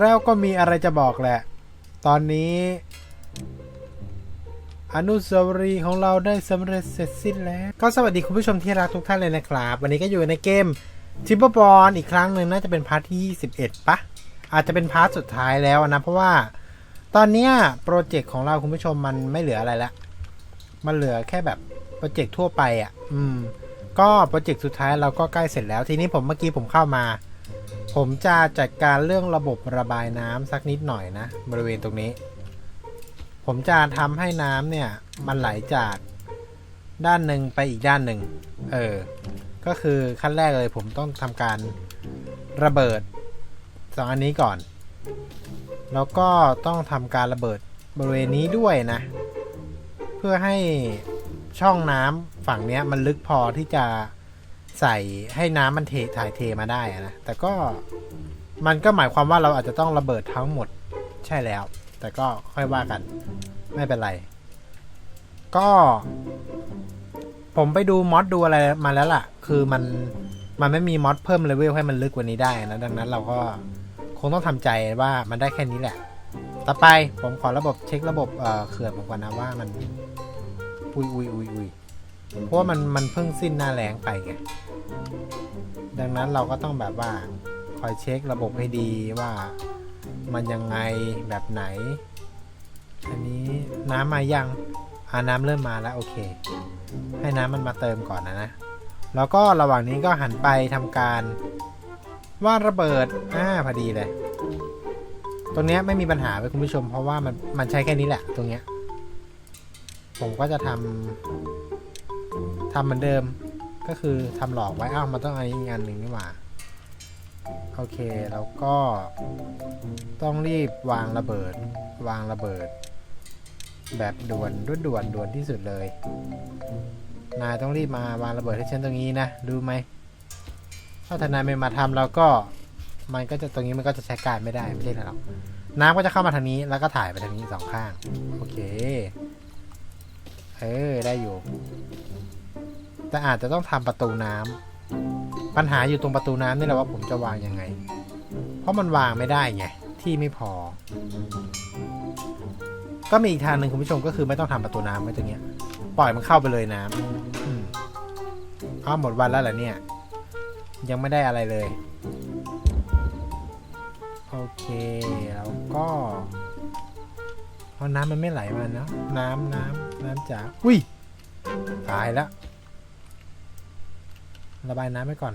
แล้วก็มีอะไรจะบอกแหละ ตอนนี้ อนุสาวรีย์ของเราได้สำเร็จเสร็จสิ้นแล้ว ก็สวัสดีคุณผู้ชมที่รักทุกท่านเลยนะครับ วันนี้ก็อยู่ในเกมทิปเปอร์บอลอีกครั้งหนึ่งน่าจะเป็นพาร์ทที่21ปะอาจจะเป็นพาร์ทสุดท้ายแล้วนะ เพราะว่าตอนนี้โปรเจกต์ของเราคุณผู้ชมมันไม่เหลืออะไรละมันเหลือแค่แบบโปรเจกต์ทั่วไปอะ่ะ อืม ก็โปรเจกต์สุดท้ายเราก็ใกล้เสร็จแล้ว ทีนี้ผมเมื่อกี้ผมเข้ามา ผมจะจัดการเรื่องระบบระบายน้ำสักนิดหน่อยนะ บริเวณตรงนี้ ผมจะทำให้น้ำเนี่ย มันไหลจากด้านหนึ่งไปอีกด้านหนึ่ง เออ ก็คือขั้นแรกเลยผมต้องทำการระเบิดสองอันนี้ก่อน แล้วก็ต้องทำการระเบิดบริเวณนี้ด้วยนะ เพื่อให้ช่องน้ำฝั่งเนี้ยมันลึกพอที่จะ ใส่ให้น้ำมันเทถ่ายเทมาได้นะ แต่ก็มันก็หมายความว่าเราอาจจะต้องระเบิดทั้งหมดใช่แล้ว แต่ก็ค่อยว่ากันไม่เป็นไร ก็ ผมไปดูมอดดูอะไรมาแล้วล่ะ คือมันมันไม่มีมอดเพิ่มเลเวลให้มันลึกกว่านี้ได้นะดังนั้นเราก็คงต้องทำใจว่ามันได้แค่นี้แหละ ต่อไปผมขอระบบเช็คระบบเอ่อขื่อนผมก่อนนะว่ามัน อุยอุยอุยอุย เพราะว่ามันมันเพิ่งสิ้นหน้าแรงไปไงดังนั้นเราก็ต้องแบบว่าคอยเช็คระบบให้ดีว่ามันยังไงแบบไหน อันนี้น้ำมายังอาน้ำเริ่มมาแล้วโอเค ให้น้ำมันมาเติมก่อนนะนะ แล้วก็ระหว่างนี้ก็หันไปทำการว่าระเบิดอ่าพอดีเลย ตรงเนี้ยไม่มีปัญหาไปคุณผู้ชม เพราะว่ามันมันใช้แค่นี้แหละ ตรงเนี้ย ผมก็จะทำ ทำเหมือนเดิมก็คือทำหลอกไว้อ้าวมันต้องเอาอีกงานหนึ่งนี่หว่าโอเคแล้วก็ ต้องรีบวางระเบิด วางระเบิด แบบด่วนรวดด่วนด่วนที่สุดเลย นายต้องรีบมาวางระเบิดให้ฉันตรงนี้นะดูไหมถ้าทนายไม่มาทำแล้วก็มันก็จะตรงนี้มันก็จะใช้การไม่ได้ไม่ใช่หรอกน้ำก็จะเข้ามาทางนี้แล้วก็ถ่ายไปทางนี้สองข้าง โอเค เออได้อยู่ แต่อาจจะต้องทำประตูน้ำปัญหาอยู่ตรงประตูน้ำนี่แหละว่าผมจะวางยังไง เพราะมันวางไม่ได้ไงที่ไม่พอ ก็มีอีกทางหนึ่งคุณผู้ชมก็คือไม่ต้องทำประตูน้ำไว้ตรงเนี้ย ปล่อยมันเข้าไปเลยน้ำอ้าวหมดวันแล้วเหรอเนี่ย ยังไม่ได้อะไรเลย โอเคแล้วก็เพราะน้ำมันไม่ไหลมาเนาะน้ำน้ำน้ำจ๋าอุ้ยตายแล้ว ระบายน้ำไว้ก่อน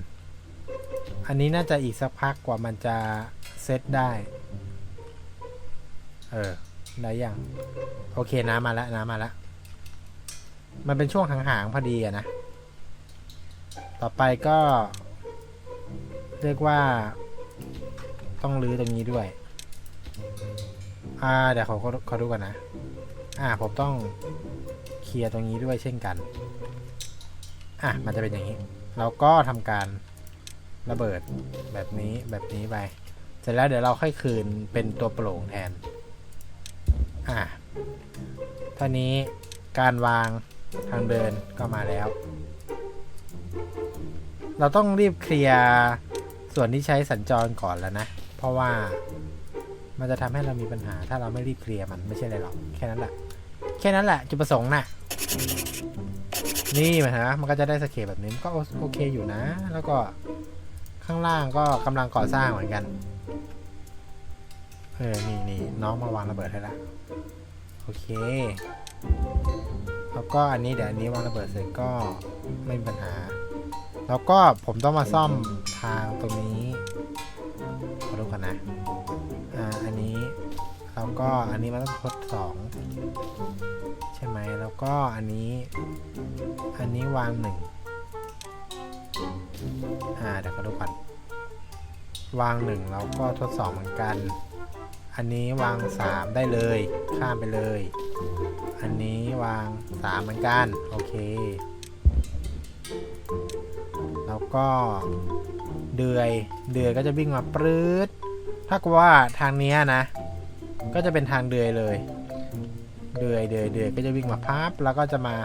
อันนี้น่าจะอีกสักพักกว่ามันจะเซตได้ เออ ได้ยัง โอเคน้ำมาแล้วน้ำมาแล้ว มันเป็นช่วงห่างๆพอดีอะนะ ต่อไปก็ เรียกว่า ต้องรื้อตรงนี้ด้วย อ่า เดี๋ยวขอขอขอดูก่อนนะ อ่า ผมต้องเคลียร์ตรงนี้ด้วยเช่นกัน อะ มันจะเป็นอย่างนี้ เราก็ทำการระเบิดแบบนี้แบบนี้ไป เสร็จแล้วเดี๋ยวเราค่อยคืนเป็นตัวโปร่งแทน อะท่านี้การวางทางเดินก็มาแล้ว เราต้องรีบเคลียร์ส่วนที่ใช้สัญจรก่อนแล้วนะ เพราะว่ามันจะทำให้เรามีปัญหา ถ้าเราไม่รีบเคลียร์มันไม่ใช่อะไรหรอก แค่นั้นแหละ แค่นั้นแหละจุดประสงค์น่ะ นี่มันฮะมันก็จะได้สเคปแบบนี้ก็โอเคอยู่นะ แล้วก็ข้างล่างก็กำลังก่อสร้างเหมือนกันเออนี่นี่น้องมาวางระเบิดให้ละโอเคแล้วก็อันนี้เดี๋ยวอันนี้วางระเบิดเสร็จก็ไม่มีปัญหา แล้วก็ผมต้องมาซ่อมทางตรงนี้ขอดูก่อนนะอ่าอันนี้แล้วก็อันนี้มันต้องทดสอง แล้วก็อันนี้ อันนี้วางหนึ่งอ่าเดี๋ยวขอดูก่อนวางหนึ่งแล้วก็ทดสอบเหมือนกัน อันนี้วางสามได้เลย ข้ามไปเลย อันนี้วางสามเหมือนกัน โอเค แล้วก็เดือย เดือยก็จะวิ่งมาปรื๊ดถ้ากับว่าทางนี้นะ ก็จะเป็นทางเดือยเลย เดือยเดือยเดือยก็จะวิ่งมาพับแล้วก็จะมา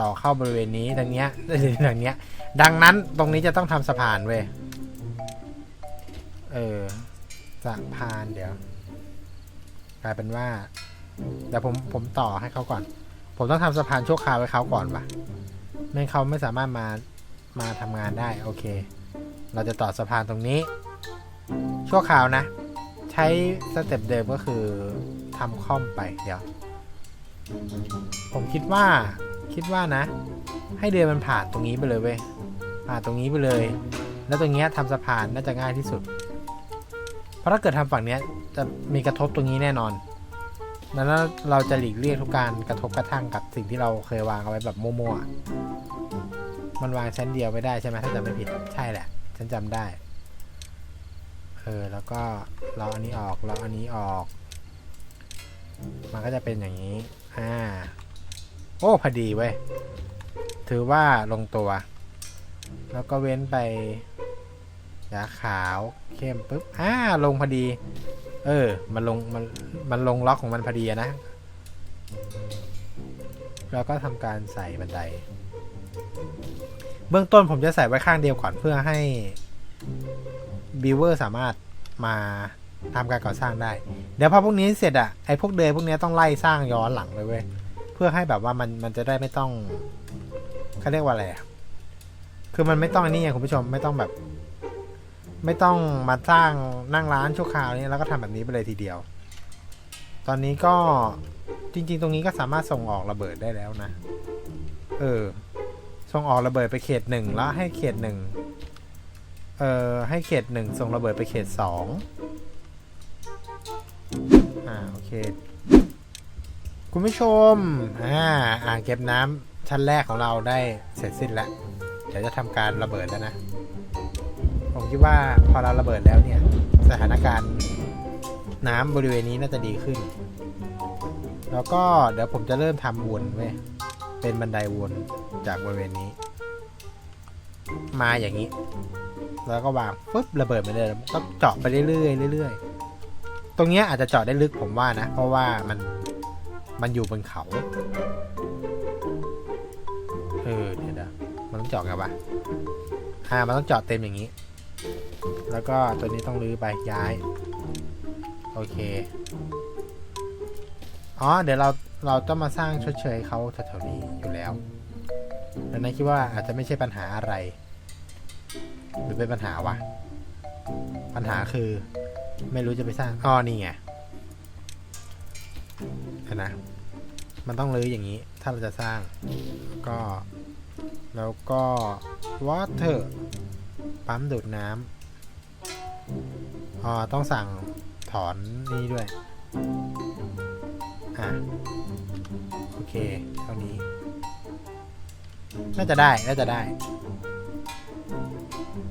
ต่อเข้าบริเวณนี้ทางเนี้ยทางเนี้ย ดังนั้นตรงนี้จะต้องทำสะพานเว้ยเออสะพานเดี๋ยว กลายเป็นว่าเดี๋ยวผมผมต่อให้เขาก่อน ผมต้องทำสะพานชั่วคราวไว้เขาก่อนปะไม่เขาไม่สามารถมามาทำงานได้โอเค เราจะต่อสะพานตรงนี้ ชั่วคราวนะ ใช้สเต็ปเดิมก็คือทำค่อมไปเดี๋ยว ผมคิดว่าคิดว่านะ ให้เดินมันผ่านตรงนี้ไปเลยเว้ยผ่านตรงนี้ไปเลย แล้วตรงนี้ยทำสะพานน่าจะง่ายที่สุด เพราะถ้าเกิดทำฝั่งเนี้ยจะมีกระทบตรงนี้แน่นอนดังนั้นเราจะหลีกเลี่ยงทุกการกระทบกระทั่งกับสิ่งที่เราเคยวางเอาไว้แบบมั่วๆมันวางชั้นเดียวไม่ได้ใช่ไหมถ้าจำไม่ผิดใช่แหละ ฉันจำได้เออแล้วก็เราอันนี้ออกเราอันนี้ออก มันก็จะเป็นอย่างนี้ อ่า โอ้ พอดีเว้ย ถือว่าลงตัว แล้วก็เว้นไปยาขาวเข้มปุ๊บ อ่า ลงพอดี เออ มันลง มัน มันลงล็อกของมันพอดีนะ แล้วก็ทำการใส่บันได เบื้องต้นผมจะใส่ไว้ข้างเดียวก่อนเพื่อให้บิวเวอร์สามารถมา ทำการก่อสร้างได้ เดี๋ยวพอพวกนี้เสร็จอะไอพวกเดินพวกนี้ต้องไล่สร้างย้อนหลังเลยเว้ย เพื่อให้แบบว่ามันมันจะได้ไม่ต้องเขาเรียกว่าอะไรอะคือมันไม่ต้องอันนี้ไงคุณผู้ชมไม่ต้องแบบ ไม่ต้องมาสร้างนั่งร้านชั่วคราวนี้แล้วก็ทำแบบนี้ไปเลยทีเดียว ตอนนี้ก็จริง ๆ ตรงนี้ก็สามารถส่งออกระเบิดได้แล้วนะ เออ ส่งออกระเบิดไปเขตหนึ่งแล้วให้เขตหนึ่งเออให้เขตหนึ่งส่งระเบิดไปเขตสอง อ่าโอเค คุณผู้ชม อ่าอ่างเก็บน้ำชั้นแรกของเราได้เสร็จสิ้นแล้ว เดี๋ยวจะทำการระเบิดแล้วนะ ผมคิดว่าพอเราระเบิดแล้วเนี่ย สถานการณ์น้ำบริเวณนี้น่าจะดีขึ้น แล้วก็เดี๋ยวผมจะเริ่มทำวนเว้ยเป็นบันไดวนจากบริเวณนี้ มาอย่างนี้ แล้วก็วางปุ๊บระเบิดไปเลยก็เจาะไปเรื่อยๆเรื่อยๆ ตรงเนี้ยอาจจะเจาะได้ลึกผมว่านะ เพราะว่ามันมันอยู่บนเขาเออเดี๋ยวนะมันต้องเจาะไงวะอ่ามันต้องเจาะเต็มอย่างนี้ แล้วก็ตัวนี้ต้องรื้อไปย้าย โอเคอ๋อเดี๋ยวเราเราต้องมาสร้างชดเชยเขาแถวๆนี้อยู่แล้วดังนั้นคิดว่าอาจจะไม่ใช่ปัญหาอะไร หรือเป็นปัญหาวะปัญหาคือ ไม่รู้จะไปสร้างอ๋อนี่ไงนะมันต้องรื้ออย่างนี้ ถ้าเราจะสร้าง ก็ แล้วก็ water ปั๊มดูดน้ำอ๋อต้องสั่งถอนนี่ด้วย อะ โอเค เท่านี้ น่าจะได้ น่าจะได้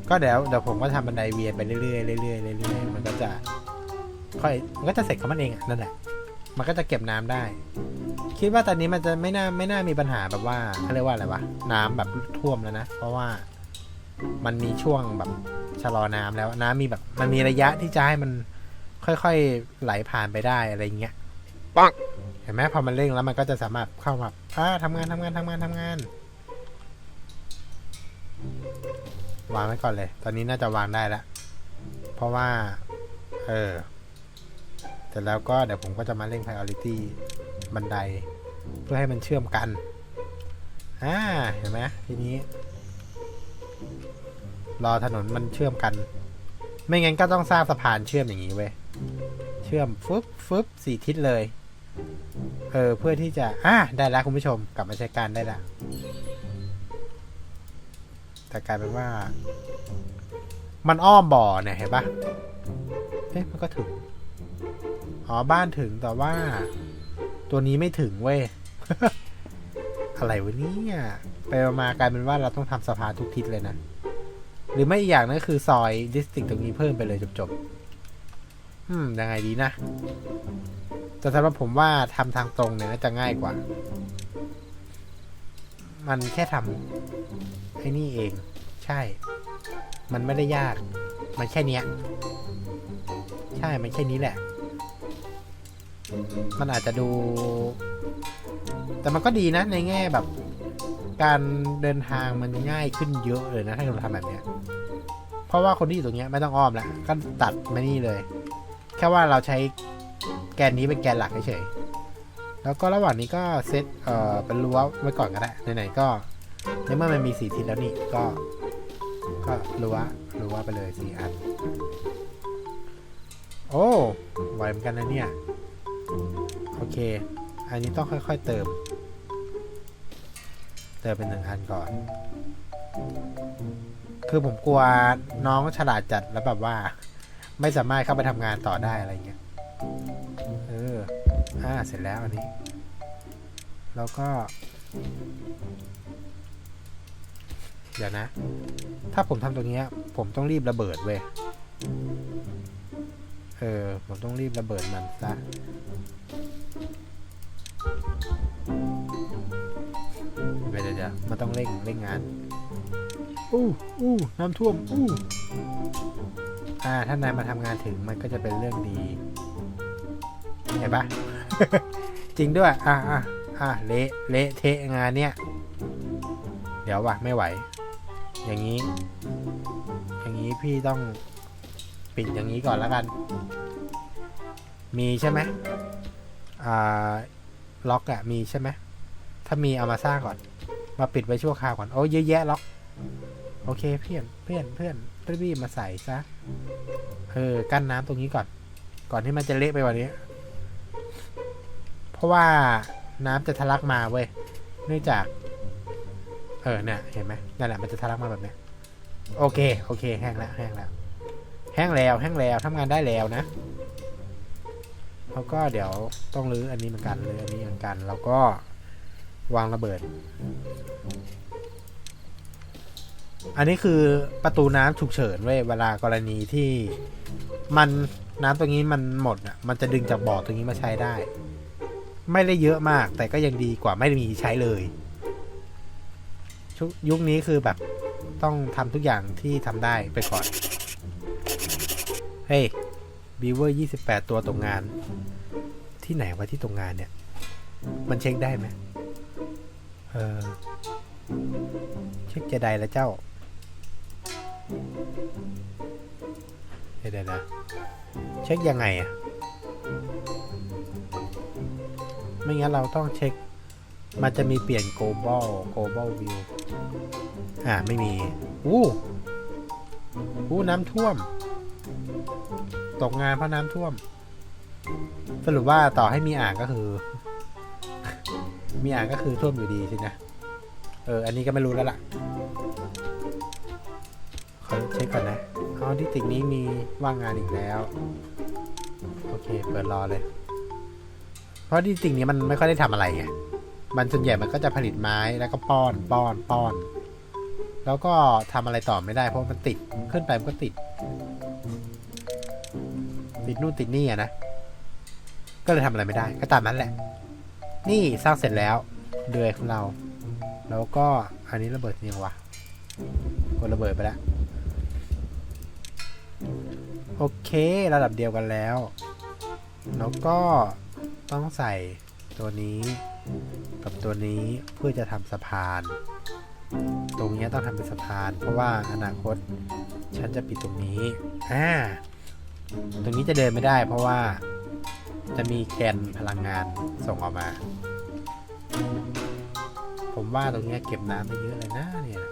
ก็เดี๋ยวเดี๋ยวผมก็ทำบันไดเวียนไปเรื่อยๆเรื่อยๆเรื่อยๆมันก็จะค่อยมันก็จะเสร็จของมันเองอะนั่นแหละมันก็จะเก็บน้ำได้ คิดว่าตอนนี้มันจะไม่น่าไม่น่ามีปัญหาแบบว่าเขาเรียกว่าอะไรวะน้ำแบบท่วมแล้วนะ เพราะว่ามันมีช่วงแบบชะลอน้ำแล้วน้ำมีแบบมันมีระยะที่จะให้มันค่อยๆไหลผ่านไปได้อะไรเงี้ยปัง เห็นไหมพอมันเร่งแล้วมันก็จะสามารถเข้ามาอ่าทำงานทำงานทำงานทำงาน วางไว้ก่อนเลย ตอนนี้น่าจะวางได้แล้ว เพราะว่า เออเสร็จแล้วก็เดี๋ยวผมก็จะมาเร่ง priority บันได เพื่อให้มันเชื่อมกัน อ่า เห็นไหมทีนี้ รอถนนมันเชื่อมกัน ไม่งั้นก็ต้องสร้างสะพานเชื่อมอย่างนี้เว้ย เชื่อมฟึบฟึบสี่ทิศเลย เออ เพื่อที่จะ อ่าได้แล้วคุณผู้ชม กลับมาใช้การได้แล้ว แต่กลายเป็นว่า มันอ้อมบ่อเนี่ยเห็นปะเอ๊ะมันก็ถึง อ๋อ บ้านถึงแต่ว่า ตัวนี้ไม่ถึงเว้ย อะไรวะเนี่ยไปมากลายเป็นว่าเราต้องทำสะพานทุกทิศเลยนะ หรือไม่อีกอย่างนึงก็คือซอยดิสติกตรงนี้เพิ่มไปเลยจบๆอืมยังไงดีนะ แต่สำหรับผมว่าทำทางตรงเนี่ยน่าจะง่ายกว่า มันแค่ทำ ไอ้นี่เอง ใช่ มันไม่ได้ยาก มันแค่เนี้ย ใช่ มันแค่นี้แหละ มันอาจจะดู แต่มันก็ดีนะ ในแง่แบบ การเดินทางมันง่ายขึ้นเยอะเลยนะ ถ้าเราทำแบบเนี้ย เพราะว่าคนที่อยู่ตรงเนี้ยไม่ต้องอ้อมละก็ตัดมานี่เลย แค่ว่าเราใช้แกนนี้เป็นแกนหลักเฉยๆแล้วก็ระหว่างนี้ก็เซตเอ่อเป็นรั้วไว้ก่อนก็ได้ไหนๆก็ ในเมื่อมันมีสีทิศแล้วนี่ก็ ก็รั้วรั้วไปเลยสี่อัน โอ้ไหวเหมือนกันนะเนี่ย โอเค อันนี้ต้องค่อยๆเติม เติมเป็นหนึ่งอันก่อน คือผมกลัวน้องฉลาดจัดแล้วแบบว่า ไม่สามารถเข้าไปทำงานต่อได้อะไรเงี้ย เอออ่าเสร็จแล้วอันนี้ แล้วก็ เดี๋ยวนะ ถ้าผมทำตรงนี้ผมต้องรีบระเบิดเว้ยเออ ผมต้องรีบระเบิดมันซะเดี๋ยวเดี๋ยวเดี๋ยวมันต้องเร่งเร่งงาน อู้อู้น้ำท่วม อู้ อ่า ถ้านายมาทำงานถึงมันก็จะเป็นเรื่องดี เห็นปะจริงด้วย อะอะอะเละ เละเทะงานเนี้ย เดี๋ยววะไม่ไหว อย่างนี้ อย่างนี้พี่ต้องปิดอย่างนี้ก่อนแล้วกัน มีใช่ไหมอ่าล็อกอะมีใช่ไหมถ้ามีเอามาสร้างก่อน มาปิดไว้ชั่วคราวก่อนโอ้เยอะแยะล็อก โอเคเพื่อนเพื่อนเพื่อนรีบมาใส่ซะเออกั้นน้ำตรงนี้ก่อน ก่อนที่มันจะเละไปกว่านี้ เพราะว่าน้ำจะทะลักมาเว้ยเนื่องจาก ออเนี่ย เห็นไหมนั่นแหละมันจะทะลักมาแบบเนี้ยโอเค โอเค แห้งแล้วแห้งแล้วแห้งแล้วแห้งแล้วทำงานได้แล้วนะแล้วก็เดี๋ยวต้องรื้ออันนี้เหมือนกันรื้ออันนี้เหมือนกัน แล้วก็วางระเบิด อันนี้คือประตูน้ำฉุกเฉินเว้ยเวลากรณีที่มันน้ำตรงนี้มันหมดอะ มันจะดึงจากบ่อตรงนี้มาใช้ได้ ไม่ได้เยอะมาก แต่ก็ยังดีกว่าไม่มีใช้เลย ยุคนี้คือแบบต้องทำทุกอย่างที่ทำได้ไปก่อน เฮ้ยบีเวอร์ยี่สิบแปดตัวตรงงาน ที่ไหนวะที่ตรงงานเนี่ย มันเช็คได้ไหมเออ เช็คจะใดแล้วเจ้าเดี๋ยวนะเช็คยังไงอะไม่งั้นเราต้องเช็ค มันจะมีเปลี่ยน global global view อ่า ไม่มี อู้อู้น้ำท่วม ตกงานเพราะน้ำท่วม สรุปว่าต่อให้มีอ่างก็คือ มีอ่างก็คือท่วมอยู่ดีสินะ เออ อันนี้ก็ไม่รู้แล้วล่ะขอเช็คก่อนนะอ๋อที่ติกนี้มีว่างงานอีกแล้ว โอเค เปิดรอเลย เพราะที่ติกนี้มันไม่ค่อยได้ทำอะไรไง มันส่วนใหญ่มันก็จะผลิตไม้แล้วก็ป้อนป้อนป้อน แล้วก็ทำอะไรต่อไม่ได้ เพราะมันติดขึ้นไปมันก็ติด ติดนู่นติดนี่อะนะ ก็เลยทำอะไรไม่ได้ ก็ตามนั้นแหละ นี่สร้างเสร็จแล้วเดือยของเรา แล้วก็อันนี้ระเบิดยังวะกดระเบิดไปแล้วโอเคระดับเดียวกันแล้ว แล้วก็ต้องใส่ตัวนี้ กับตัวนี้เพื่อจะทำสะพาน ตรงนี้ต้องทำเป็นสะพาน เพราะว่าอนาคตฉันจะปิดตรงนี้อ่าตรงนี้จะเดินไม่ได้ เพราะว่าจะมีแกนพลังงานส่งออกมา ผมว่าตรงนี้เก็บน้ำไปเยอะเลยนะเนี่ย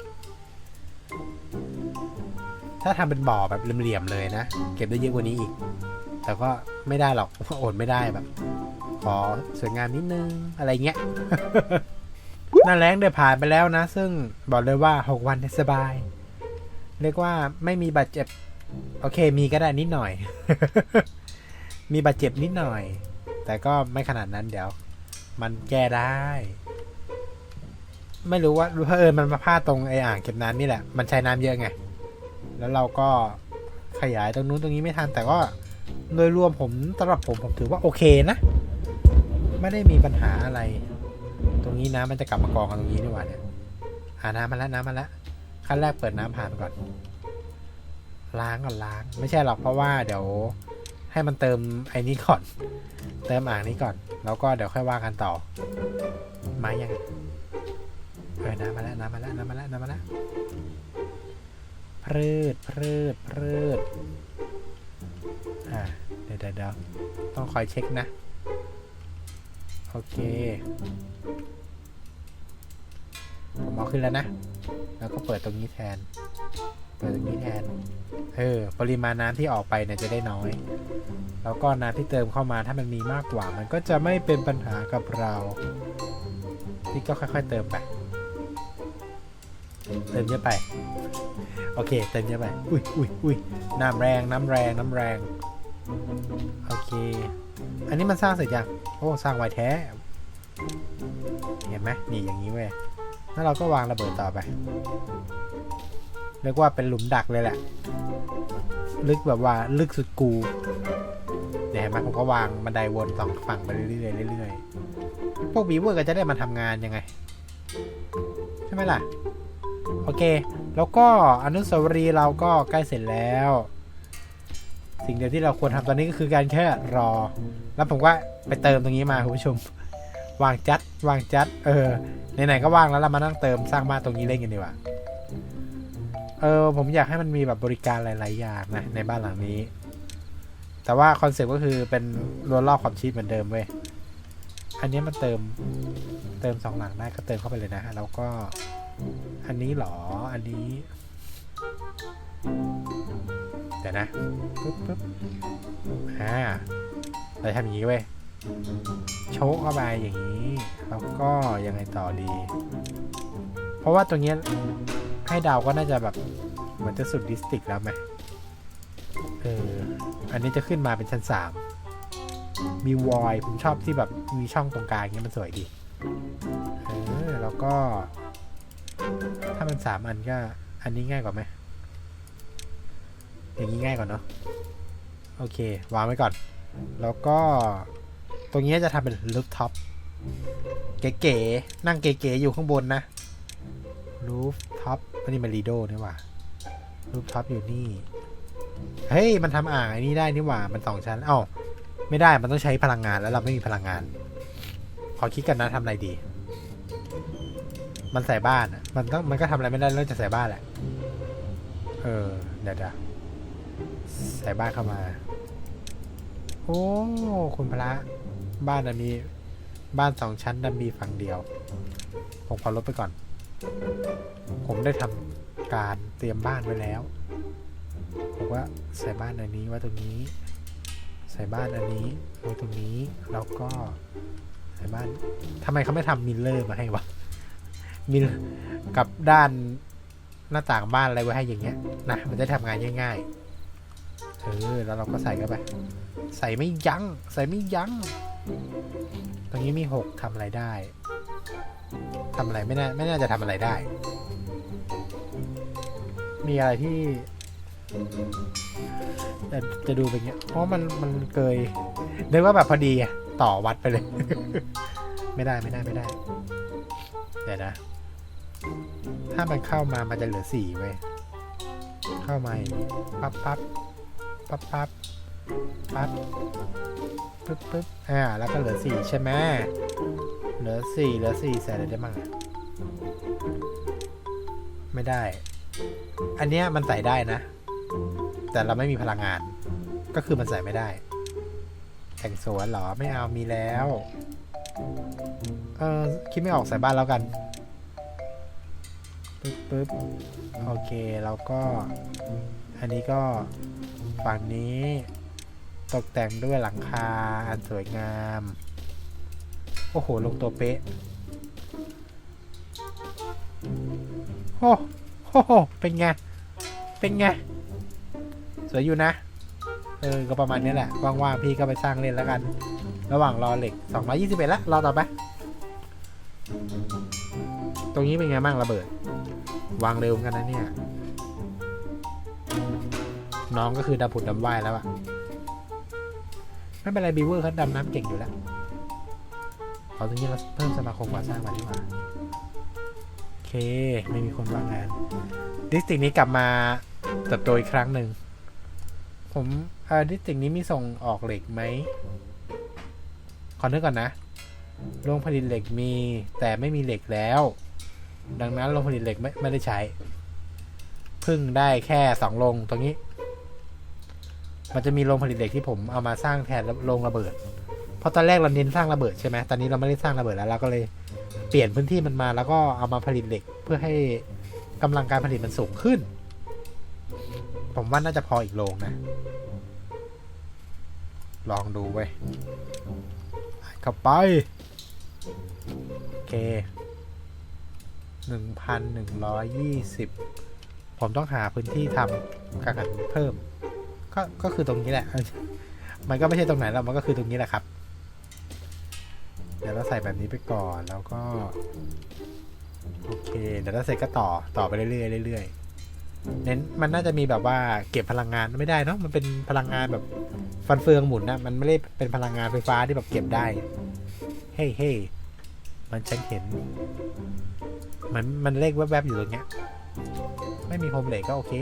ถ้าทำเป็นบ่อแบบเหลี่ยมๆเลยนะ เก็บได้เยอะกว่านี้อีก แต่ก็ไม่ได้หรอกอดไม่ได้แบบ ขอสวยงามนิดนึง อะไรเงี้ยหน้าแรงเดือผ่านไปแล้วนะ ซึ่งบอกเลยว่า 6 วันสบาย เรียกว่าไม่มีบาดเจ็บ โอเคมีก็ได้นิดหน่อย มีบาดเจ็บนิดหน่อย แต่ก็ไม่ขนาดนั้นเดี๋ยว มันแก้ได้ ไม่รู้ว่าเพอเอิญมันมาพลาดตรงไออ่างเก็บน้ำนี่แหละ มันใช้น้ำเยอะไง แล้วเราก็ขยายตรงนู้นตรงนี้ไม่ทัน แต่ก็โดยรวมผมสำหรับผมผมถือว่าโอเคนะ ไม่ได้มีปัญหาอะไร ตรงนี้น้ำมันจะกลับมากองกันตรงนี้นี่หว่าเนี่ยหาน้ำมาแล้วน้ำมาแล้วขั้นแรกเปิดน้ำผ่านไปก่อน ล้างก่อนล้าง ไม่ใช่หรอกเพราะว่าเดี๋ยวให้มันเติมไอ้นี้ก่อน เติมอ่างนี้ก่อน แล้วก็เดี๋ยวค่อยว่ากันต่อ มายังเออน้ำมาแล้วน้ำมาแล้วน้ำมาแล้วน้ำมาแล้วพืดพืดพืดอ่าเดี๋ยวเดี๋ยวต้องคอยเช็คนะ อเค ผมเอาขึ้นแล้วนะ แล้วก็เปิดตรงนี้แทน เปิดตรงนี้แทน เออ ปริมาณน้ำที่ออกไปเนี่ยจะได้น้อย แล้วก็น้ำที่เติมเข้ามาถ้ามันมีมากกว่า มันก็จะไม่เป็นปัญหากับเราพี่ก็ค่อย ๆ เติมไป เติมเยอะไป โอเค เติมเยอะไป อุ้ยอุ้ยอุ้ยน้ำแรง น้ำแรง น้ำแรง โอเค อันนี้มันสร้างเสร็จยังโอ้สร้างไวแท้ เห็นไหมนี่อย่างนี้เว้ยแล้วเราก็วางระเบิดต่อไปเรียกว่าเป็นหลุมดักเลยแหละ ลึกแบบว่าลึกสุดกูเดี๋ยเห็นไหมผมก็วางบันไดวนสองฝั่งไปเรื่อยๆเรื่อยๆพวกบีเวอร์ก็จะได้มาทำงานยังไง ใช่ไหมล่ะ โอเค แล้วก็อนุสาวรีย์เราก็ใกล้เสร็จแล้ว สิ่งเดียวที่เราควรทำตอนนี้ก็คือการแค่รอ แล้วผมก็ไปเติมตรงนี้มาคุณผู้ชม วางจัด วางจัด เออไหนๆก็ว่างแล้วเรามานั่งเติมสร้างบ้านตรงนี้เล่นกันดีกว่า เออ ผมอยากให้มันมีแบบบริการหลาย ๆ อย่างนะในบ้านหลังนี้ แต่ว่าคอนเซ็ปต์ก็คือเป็นรั้วรอบขอบชิดเหมือนเดิมเว้ย อันนี้มันเติมเติมสองหลังได้ก็เติมเข้าไปเลยนะ แล้วก็อันนี้เหรอ อันนี้ ดี๋ยวนะปึ๊บปึ๊บอ่าเราทำอย่างนี้เว้ยโชกเข้าไปอย่างนี้แล้วก็ยังไงต่อดี เพราะว่าตรงเนี้ยให้เดาวก็น่าจะแบบเหมือนจะสุดดิสติกแล้วไหมเอออันนี้จะขึ้นมาเป็นชั้นสามมีวอยผมชอบที่แบบมีช่องตรงกลางอย่างเงี้ยมันสวยดีเออแล้วก็ ถ้ามันสามอันก็ อันนี้ง่ายกว่าไหม อย่างนี้ง่ายกว่าเนาะโอเควางไว้ก่อน แล้วก็ตรงนี้จะทำเป็นลูฟท็อปเก๋ๆนั่งเก๋ๆอยู่ข้างบนนะลูฟท็อปอันนี้มันรีโดนี่หว่าลูฟท็อปอยู่นี่เฮ้ยมันทำอ่างไอ้นี่ได้นี่หว่ามันสองชั้นเอ้าไม่ได้มันต้องใช้พลังงานแล้วเราไม่มีพลังงาน ขอคิดกันนะทำอะไรดี มันใส่บ้านอะมันต้องมันก็ทำอะไรไม่ได้นอกจากใส่บ้านแหละเออเดี๋ยวเดี๋ยว ใส่บ้านเข้ามา โอ้คุณพระบ้านอันนี้บ้านสองชั้นดันมีฝั่งเดียว ผมขอลบไปก่อน ผมได้ทำการเตรียมบ้านไว้แล้วผมว่าใส่บ้านอันนี้ไว้ตรงนี้ ใส่บ้านอันนี้ไว้ตรงนี้แล้วก็ใส่บ้านทำไมเขาไม่ทำมิลเลอร์มาให้วะมิลกับด้านหน้าต่างบ้านอะไรไว้ให้อย่างเงี้ยนะมันจะทำงานง่าย ๆ เออแล้วเราก็ใส่เข้าไป ใส่ไม่ยัง้งใส่ไม่ยัง้ง ตรงนี้มีหกทำอะไรได้ทำอะไรไม่น่าไม่น่าจะทำอะไรได้ มีอะไรที่จะจะดูเป็นเงี้ยเพราะมันมันเกยนึกว่าแบบพอดีอะต่อวัดไปเลย ไม่ได้ไม่ได้ไม่ได้ เดี๋ยวนะ ถ้ามันเข้ามามันจะเหลือสี่เว้ยเข้ามาปั๊บปั๊บ ปั๊บปั๊บปั๊บปึ๊บปึ๊บอ่า แล้วก็เหลือสี่ใช่ไหมเหลือสี่เหลือสี่ใส่อะไรได้บ้างไม่ได้ อันเนี้ยมันใส่ได้นะ แต่เราไม่มีพลังงาน ก็คือมันใส่ไม่ได้แต่งสวนเหรอ ไม่เอามีแล้ว เออคิดไม่ออกใส่บ้านแล้วกัน ปึ๊บปึ๊บโอเค แล้วก็ อันนี้ก็ ฝั่งนี้ ตกแต่งด้วยหลังคาอันสวยงาม โอ้โห ลงตัวเป๊ะโอ้โหเป็นไง เป็นไง สวยอยู่นะ เออ ก็ประมาณนี้แหละ ว่างๆ พี่ก็ไปสร้างเล่นแล้วกัน ระหว่างรอเหล็ก 221แล้วรอต่อไป ตรงนี้เป็นไงบ้างระเบิด วางเร็วกันนะเนี่ย น้องก็คือดำผุดดำว่ายแล้วอะไม่เป็นไรบีเวอร์เขาดำน้ำเก่งอยู่แล้วขอตรงนี้เราเพิ่มสมาคมก่อสร้างมาดีกว่าโอเค ไม่มีคนว่างงาน ดิสติกนี้กลับมาเติบโตอีกครั้งหนึ่ง ผมเออดิสติกนี้มีส่งออกเหล็กไหม ขอนึกก่อนนะโรงผลิตเหล็กมี แต่ไม่มีเหล็กแล้ว ดังนั้นโรงผลิตเหล็กไม่ไม่ได้ใช้ พึ่งได้แค่สองโรงตรงนี้ มันจะมีโรงผลิตเหล็กที่ผมเอามาสร้างแทนโรงระเบิด เพราะตอนแรกเราเน้นสร้างระเบิดใช่ไหมตอนนี้เราไม่ได้สร้างระเบิดแล้วเราก็เลยเปลี่ยนพื้นที่มันมาแล้วก็เอามาผลิตเหล็กเพื่อให้กำลังการผลิตมันสูงขึ้น ผมว่าน่าจะพออีกโรงนะ ลองดูเว้เข้าไป โอเคหนึ่งพันหนึ่งร้อยยี่สิบผมต้องหาพื้นที่ทำกักกันเพิ่ม ก็ก็คือตรงนี้แหละ มันก็ไม่ใช่ตรงไหนแล้วมันก็คือตรงนี้แหละครับ เดี๋ยวเราใส่แบบนี้ไปก่อนแล้วก็โอเคเดี๋ยวเราเสร็จก็ต่อต่อไปเรื่อยๆเรื่อยๆเน้นมันน่าจะมีแบบว่าเก็บพลังงานไม่ได้เนาะมันเป็นพลังงานแบบฟันเฟืองหมุนนะมันไม่ได้เป็นพลังงานไฟฟ้าที่แบบเก็บได้เฮ้เฮ้มันฉันเห็น มันมันเลขแวบๆอยู่ตรงเนี้ย ไม่มีโฮมเหล็กก็โอเค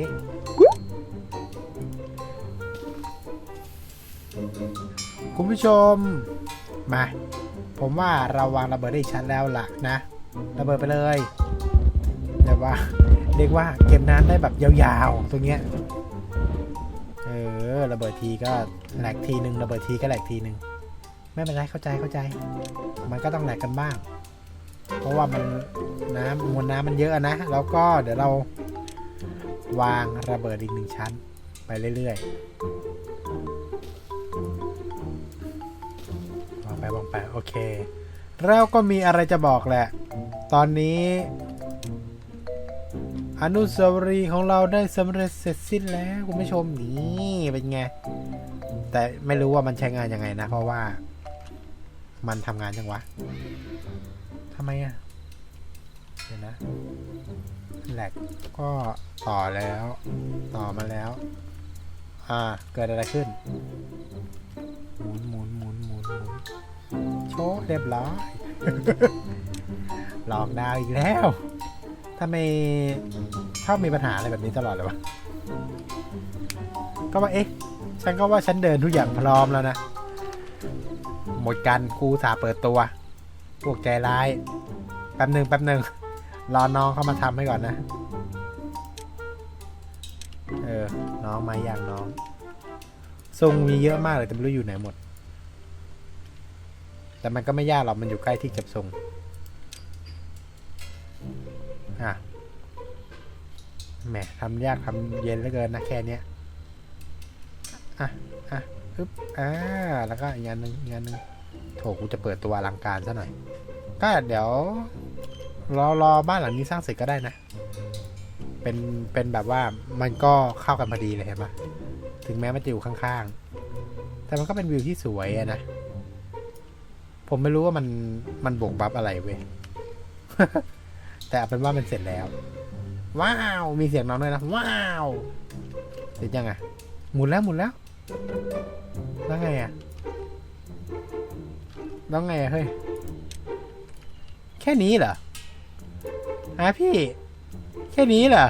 คุณผู้ชม มา ผมว่าเราวางระเบิดได้ชัดแล้วล่ะนะระเบิดไปเลยแบบว่าเรียกว่าเก็บน้ำได้แบบยาวๆตรงเนี้ยเออระเบิดทีก็แหลกทีหนึ่งระเบิดทีก็แหลกทีหนึ่งไม่เป็นไรเข้าใจเข้าใจ มันก็ต้องแหลกกันบ้าง เพราะว่ามันน้ำมวลน้ำมันเยอะนะ แล้วก็เดี๋ยวเราวางระเบิดอีกหนึ่งชั้น ไปเรื่อยๆ วางไปวางไปโอเค เราก็มีอะไรจะบอกแหละ ตอนนี้ อนุสาวรีย์ของเราได้สำเร็จเสร็จสิ้นแล้วคุณผู้ชมนี่เป็นไง แต่ไม่รู้ว่ามันใช้งานยังไงนะ เพราะว่า มันทำงานยังวะทำไมอะเดี๋ยวนะแหลกก็ต่อแล้ว ต่อมาแล้ว อ่า เกิดอะไรขึ้น หมุนหมุนหมุน โชว์เรียบร้อยหลอกดาวอีกแล้วทำไมชอบมีปัญหาอะไรแบบนี้ตลอดเลยวะ ก็ว่าเอ๊ะ ฉันก็ว่าฉันเดินทุกอย่างพร้อมแล้วนะ หมดกันกูสาเปิดตัว พวกใจร้าย แป๊บหนึ่งแป๊บหนึ่งรอน้องเข้ามาทำให้ก่อนนะ เออ น้องมาอย่างน้องทรงมีเยอะมากเลยแต่ไม่รู้อยู่ไหนหมด แต่มันก็ไม่ยากหรอกมันอยู่ใกล้ที่เก็บทรงอะแหมทำยากทำเย็นเหลือเกินนะแค่เนี้ยอะอะปึ๊บอ่าแล้วก็อีกอันหนึ่งอีกอันหนึ่งโถกูจะเปิดตัวอลังการซะหน่อย ก็เดี๋ยวรอรอบ้านหลังนี้สร้างเสร็จก็ได้นะ เป็นเป็นแบบว่ามันก็เข้ากันพอดีเลยเห็นปะถึงแม้มันจะอยู่ข้างๆ แต่มันก็เป็นวิวที่สวยอะนะ ผมไม่รู้ว่ามันมันบ่งบับอะไรเว้ย แต่เอาเป็นว่ามันเสร็จแล้ว ว้าว มีเสียงน้องด้วยนะ ว้าว เสร็จยังอะหมุนแล้วหมุนแล้ว แล้วไงอะแล้วไงอะเฮ้ย แค่นี้เหรอฮะพี่ แค่นี้เหรอ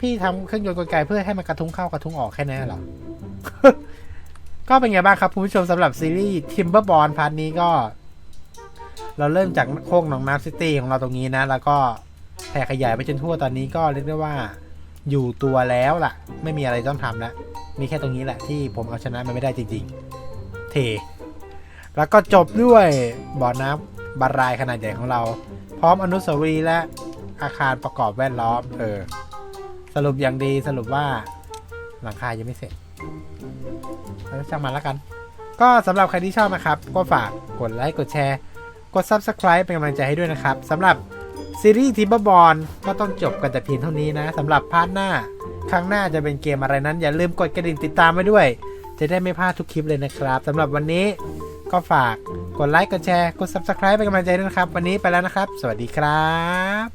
พี่ทำเครื่องยนต์กลไกเพื่อให้มันกระทุ้งเข้ากระทุ้งออกแค่นั้นเหรอ ก็เป็นไงบ้างครับคุณผู้ชมสำหรับซีรีส์ Timberborn พาร์ทนี้ก็ เราเริ่มจากโค้งหนองน้ำซิตี้ของเราตรงนี้นะ แล้วก็แผ่ขยายไปจนทั่วตอนนี้ก็เรียกได้ว่าอยู่ตัวแล้วล่ะ ไม่มีอะไรต้องทำแล้วมีแค่ตรงนี้แหละที่ผมเอาชนะมันไม่ได้จริง ๆ เท แล้วก็จบด้วยบ่อน้ำบารายขนาดใหญ่ของเรา พร้อมอนุสาวรีย์และอาคารประกอบแวดล้อม เออ สรุปอย่างดีสรุปว่าหลังคายังไม่เสร็จ ช่างมันแล้วกัน ก็สำหรับใครที่ชอบนะครับ ก็ฝากกดไลค์กดแชร์ กด Subscribe เป็นกำลังใจให้ด้วยนะครับสำหรับซีรีส์ทิบบอลก็ต้องจบกันแต่เพียงเท่านี้นะสำหรับพาร์ทหน้า ครั้งหน้าจะเป็นเกมอะไรนั้น อย่าลืมกดกระดิ่งติดตามไว้ด้วย จะได้ไม่พลาดทุกคลิปเลยนะครับสำหรับวันนี้ก็ฝากกดไลค์กดแชร์กด Subscribe เป็นกำลังใจด้วยนะครับ วันนี้ไปแล้วนะครับ สวัสดีครับ